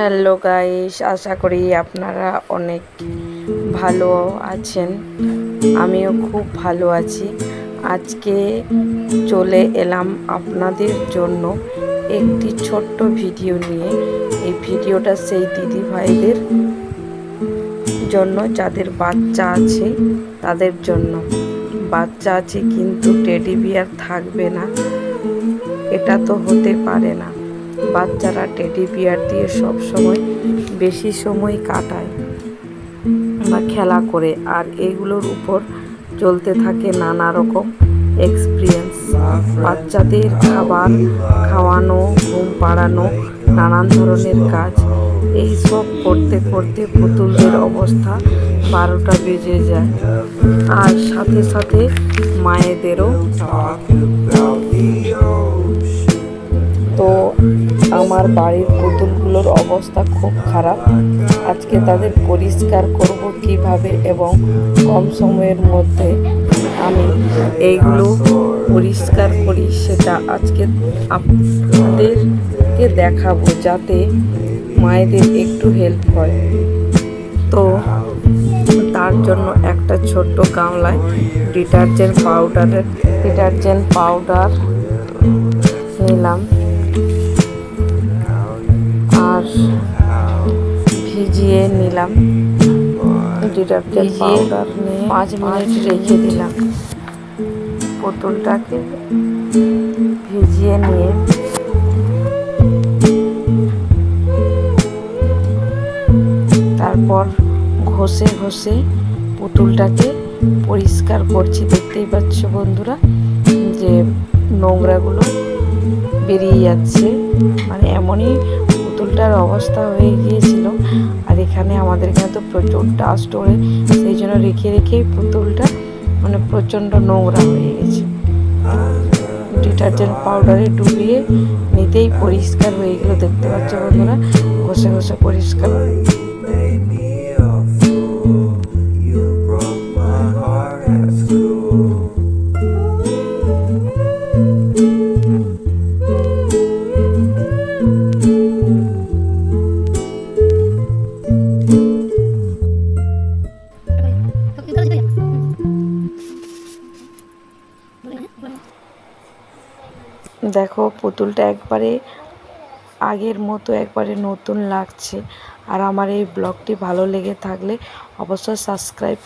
Hello guys, আশা করি আপনারা অনেক ভালো আছেন। আমিও খুব ভালো আছি। আজকে চলে এলাম আপনাদের জন্য একটি ছোট্ট ভিডিও নিয়ে। এই ভিডিওটা সেই দিদি ভাইদের জন্য, যাদের বাচ্চা আছে তাদের জন্য। বাচ্চা আছে কিন্তু টেডি বিয়ার থাকবে না, এটা তো হতে পারে না। বাচ্চারা টেডি বিয়ার দিয়ে সব সময় বেশি সময় কাটায় বা খেলা করে। আর এগুলোর উপর চলতে থাকে নানা রকম এক্সপিরিয়েন্স বাচ্চাদের খাবার খাওয়ানো, ঘুম পাড়ানো, নানান ধরনের কাজ। এই সব করতে করতে পুতুলদের অবস্থা বারোটা বেজে যায়। আর সাথে সাথে মায়েদেরও আমার বাড়ির পুতুলগুলোর অবস্থা খুব খারাপ। আজকে তাদের পরিষ্কার করব কীভাবে এবং কম সময়ের মধ্যে আমি এইগুলো পরিষ্কার করি সেটা আজকে আপনাদেরকে দেখাবো যাতে মায়েদের একটু হেল্প হয়। তো তার জন্য একটা ছোট্ট গামলায় ডিটারজেন্ট পাউডারের ডিটারজেন্ট পাউডার নিলাম। ভিজিয়ে নিলাম। ডিটারজেন্ট পাউডার নিয়ে পাঁচ মিনিট রেখে দিলাম। পুতুলটাকে ভিজিয়ে নিয়ে তারপর ঘষে ঘষে পুতুলটাকে পরিষ্কার করছি। দেখতেই পাচ্ছ বন্ধুরা যে নোংরাগুলো বেরিয়ে যাচ্ছে। মানে এমনই পুতুলটার অবস্থা হয়ে গিয়েছিল। আর এখানে আমাদের এখানে তো প্রচুর ডাস্ট ওড়ে সেই জন্য রেখে রেখেই পুতুলটা মানে প্রচণ্ড নোংরা হয়ে গেছে। ডিটারজেন্ট পাউডারে ডুবিয়ে নিতেই পরিষ্কার হয়ে গেলো, দেখতে পাচ্ছ বন্ধুরা? ঘষে ঘষে পরিষ্কার। দেখো পুতুলটা একবারে আগের মতো একবারে নতুন লাগছে। আর আমার এই ব্লগটি ভালো লেগে থাকলে অবশ্যই সাবস্ক্রাইব